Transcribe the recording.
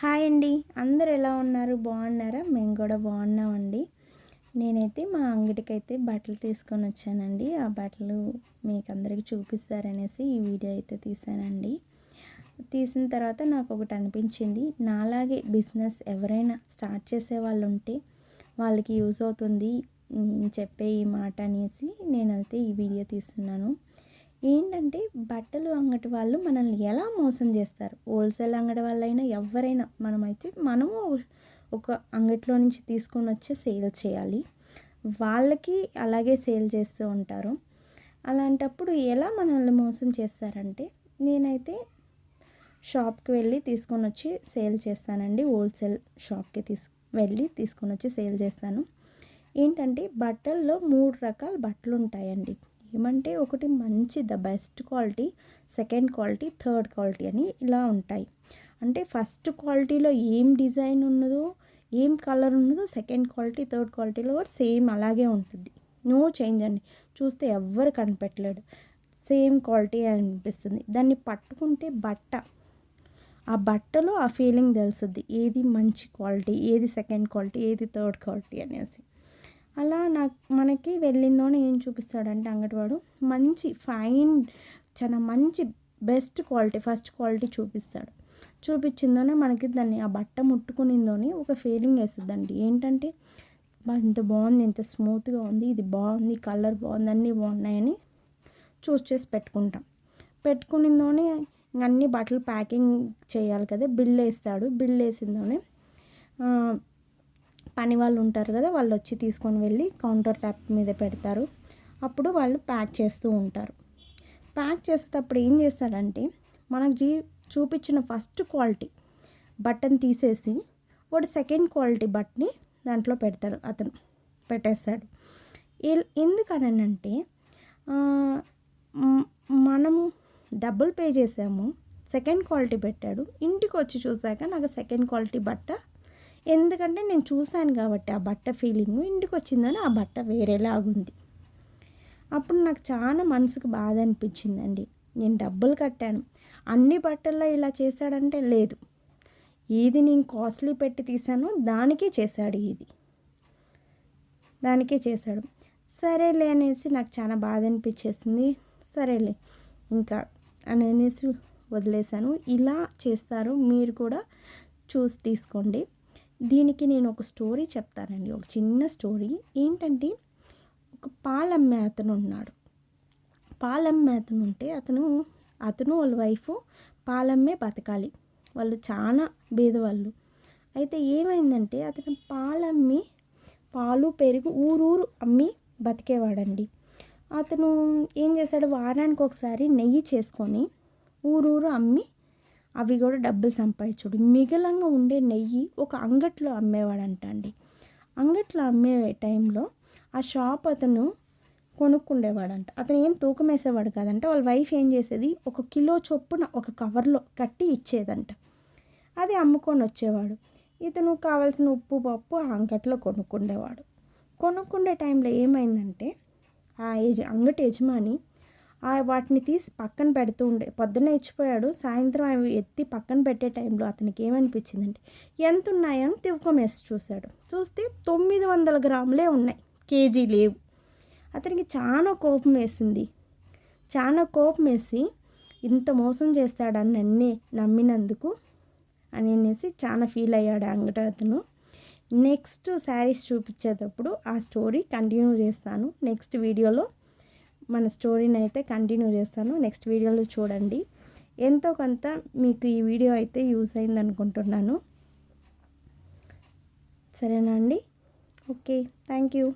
Hi అండి. అందరు ఎలా ఉన్నారు? బాగున్నారా? మేము కూడా బాగున్నామండి. నేనైతే మా అంగడికి అయితే బట్టలు తీసుకొని వచ్చానండి. ఆ బట్టలు మీకు అందరికి చూపిస్తారనేసి ఈ వీడియో అయితే తీసానండి. తీసిన తర్వాత నాకు ఒకటి అనిపించింది. నాలాగే బిజినెస్ ఎవరైనా స్టార్ట్ చేసే వాళ్ళు ఉంటే వాళ్ళకి యూస్ అవుతుంది. చెప్పే ఈ మాట అనేసి నేనైతే ఈ వీడియో తీస్తున్నాను. ఏంటంటే బట్టలు అంగటి వాళ్ళు మనల్ని ఎలా మోసం చేస్తారు? హోల్సేల్ అంగడి వాళ్ళైనా ఎవరైనా మనమైతే మనము ఒక అంగట్లో నుంచి తీసుకొని వచ్చి సేల్ చేయాలి. వాళ్ళకి అలాగే సేల్ చేస్తూ ఉంటారు. అలాంటప్పుడు ఎలా మనల్ని మోసం చేస్తారంటే నేనైతే షాప్కి వెళ్ళి తీసుకొని వచ్చి సేల్ చేస్తానండి. హోల్సేల్ షాప్కి తీసు వెళ్ళి తీసుకొని వచ్చి సేల్ చేస్తాను. ఏంటంటే బట్టల్లో మూడు రకాల బట్టలు ఉంటాయండి ఏమంటే ఒకటి మంచి the best quality second quality third quality అని ఇలా ఉంటాయి. అంటే ఫస్ట్ క్వాలిటీలో ఏం డిజైన్ ఉన్నదో ఏం కలర్ ఉన్నదో సెకండ్ క్వాలిటీ థర్డ్ క్వాలిటీలో కూడా సేమ్ అలాగే ఉంటుంది. నో చేంజ్ అండి. చూస్తే ఎవ్వరు కనిపెట్టలేడు. సేమ్ క్వాలిటీ అనిపిస్తుంది. దాన్ని పట్టుకుంటే బట్ట. ఆ బట్టలో ఆ ఫీలింగ్ తెలుస్తుంది. ఏది మంచి క్వాలిటీ ఏది సెకండ్ క్వాలిటీ ఏది థర్డ్ క్వాలిటీ అనేసి. అలా నాకు మనకి వెళ్ళిందోనే ఏం చూపిస్తాడంటే అంగటివాడు మంచి ఫైన్ చాలా మంచి బెస్ట్ క్వాలిటీ ఫస్ట్ క్వాలిటీ చూపిస్తాడు. చూపించిందోనే మనకి దాన్ని ఆ బట్ట ముట్టుకునిందోని ఒక ఫీలింగ్ వేస్తుందండి. ఏంటంటే ఇంత బాగుంది ఇంత స్మూత్గా ఉంది ఇది బాగుంది కలర్ బాగుంది అన్నీ బాగున్నాయని చూస్ చేసి పెట్టుకుంటాం. పెట్టుకునిందోనే అన్ని బట్టలు ప్యాకింగ్ చేయాలి కదా బిల్ వేస్తాడు. బిల్ వేసిందోనే పని వాళ్ళు ఉంటారు కదా వాళ్ళు వచ్చి తీసుకొని వెళ్ళి కౌంటర్ ట్యాప్ మీద పెడతారు. అప్పుడు వాళ్ళు ప్యాక్ చేస్తూ ఉంటారు. ప్యాక్ చేసేటప్పుడు ఏం చేస్తాడంటే మనకు జీ చూపించిన ఫస్ట్ క్వాలిటీ బటన్ తీసేసి వాడు సెకండ్ క్వాలిటీ బట్ని దాంట్లో పెడతాడు అతను పెట్టేస్తాడు. ఎందుకనంటే మనము డబ్బులు పే చేసాము సెకండ్ క్వాలిటీ పెట్టాడు ఇంటికి వచ్చి చూసాక నాకు సెకండ్ క్వాలిటీ బట్ట ఎందుకంటే నేను చూశాను కాబట్టి ఆ బట్ట ఫీలింగ్ ఇంటికి వచ్చిందని ఆ బట్ట వేరేలాగుంది. అప్పుడు నాకు చాలా మనసుకు బాధ అనిపించిందండి. నేను డబ్బులు కట్టాను. అన్ని బట్టల్లో ఇలా చేశాడంటే లేదు. ఇది నేను కాస్ట్లీ పెట్టి తీసానో దానికే చేశాడు ఇది. దానికే చేశాడు. సరేలే అనేసి నాకు చాలా బాధ అనిపించేసింది. సరేలే ఇంకా అని అనేసి వదిలేశాను. ఇలా చేస్తారు. మీరు కూడా చూసి తీసుకోండి. దీనికి నేను ఒక స్టోరీ చెప్తానండి. ఒక చిన్న స్టోరీ. ఏంటంటే ఒక పాలమ్మే అతను ఉన్నాడు. పాలమ్మే అతను ఉంటే అతను అతను వాళ్ళ వైఫ్ పాలమ్మే బతకాలి. వాళ్ళు చాలా బీదవాళ్ళు అయితే ఏమైందంటే అతను పాలమ్మి పాలు పెరుగు ఊరూరు అమ్మి బతికేవాడండి. అతను ఏం చేశాడు? వారానికి ఒకసారి నెయ్యి చేసుకొని ఊరూరు అమ్మి అవి కూడా డబ్బులు సంపాదించుడు. మిగిలంగా ఉండే నెయ్యి ఒక అంగట్లో అమ్మేవాడంట అండి అంగట్లో అమ్మే టైంలో ఆ షాప్ అతను కొనుక్కుండేవాడంట. అతను ఏం తూకం వేసేవాడు కాదంట. వాళ్ళ వైఫ్ ఏం చేసేది? ఒక కిలో చొప్పున ఒక కవర్లో కట్టి ఇచ్చేదంట. అది అమ్ముకొని వచ్చేవాడు. ఇతను కావాల్సిన ఉప్పు పప్పు ఆ అంగట్లో కొనుక్కుండేవాడు. కొనుక్కుండే టైంలో ఏమైందంటే ఆ యజ అంగటి యజమాని వాటిని తీసి పక్కన పెడుతూ ఉండే. పొద్దున్నే ఇచ్చిపోయాడు సాయంత్రం అవి ఎత్తి పక్కన పెట్టే టైంలో అతనికి ఏమనిపించిందంటే ఎంత ఉన్నాయని తివ్వకం వేసి చూశాడు. చూస్తే తొమ్మిది వందల గ్రాములే ఉన్నాయి. కేజీ లేవు. అతనికి చాలా కోపం వేసింది. చాలా కోపం వేసి ఇంత మోసం చేస్తాడని నన్నే నమ్మినందుకు? అని అనేసి చాలా ఫీల్ అయ్యాడు అంగట అతను. నెక్స్ట్ శారీస్ చూపించేటప్పుడు ఆ స్టోరీ కంటిన్యూ చేస్తాను. నెక్స్ట్ వీడియోలో మన స్టోరీని అయితే కంటిన్యూ చేస్తాను. నెక్స్ట్ వీడియోలో చూడండి. ఎంతో కొంత మీకు ఈ వీడియో అయితే యూస్ అయింది అనుకుంటున్నాను. సరేనా అండి? ఓకే. Thank you.